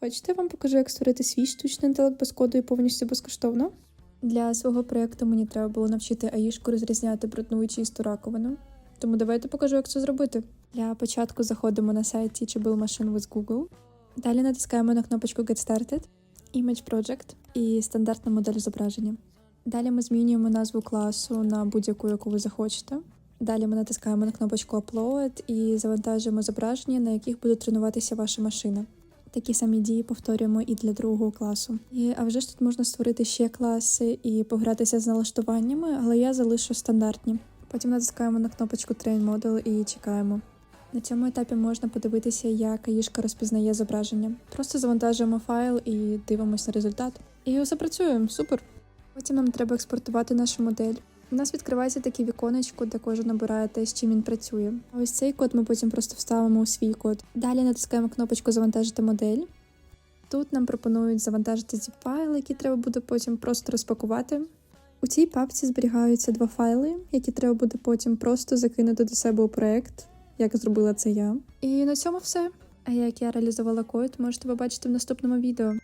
Хочете, я вам покажу, як створити свій штучний інтелект без коду і повністю безкоштовно? Для свого проєкту мені треба було навчити Аїшку розрізняти брудну і чисту раковину. Тому давайте покажу, як це зробити. Для початку заходимо на сайт Teachable Machine with Google. Далі натискаємо на кнопочку Get Started, Image Project і стандартна модель зображення. Далі ми змінюємо назву класу на будь-яку, яку ви захочете. Далі ми натискаємо на кнопочку Upload і завантажуємо зображення, на яких буде тренуватися ваша машина. Такі самі дії повторюємо і для другого класу. І, а вже ж тут можна створити ще класи і погратися з налаштуваннями, але я залишу стандартні. Потім натискаємо на кнопочку Train Model і чекаємо. На цьому етапі можна подивитися, як Аїшка розпізнає зображення. Просто завантажуємо файл і дивимося на результат. І усе працює, супер. Потім нам треба експортувати нашу модель. У нас відкривається таке віконечко, де кожен набирає те, з чим він працює. Ось цей код ми потім просто вставимо у свій код. Далі натискаємо кнопочку Завантажити модель. Тут нам пропонують завантажити zip файли, які треба буде потім просто розпакувати. У цій папці зберігаються два файли, які треба буде потім просто закинути до себе у проект, як зробила це я. І на цьому все. А як я реалізувала код, можете побачити в наступному відео.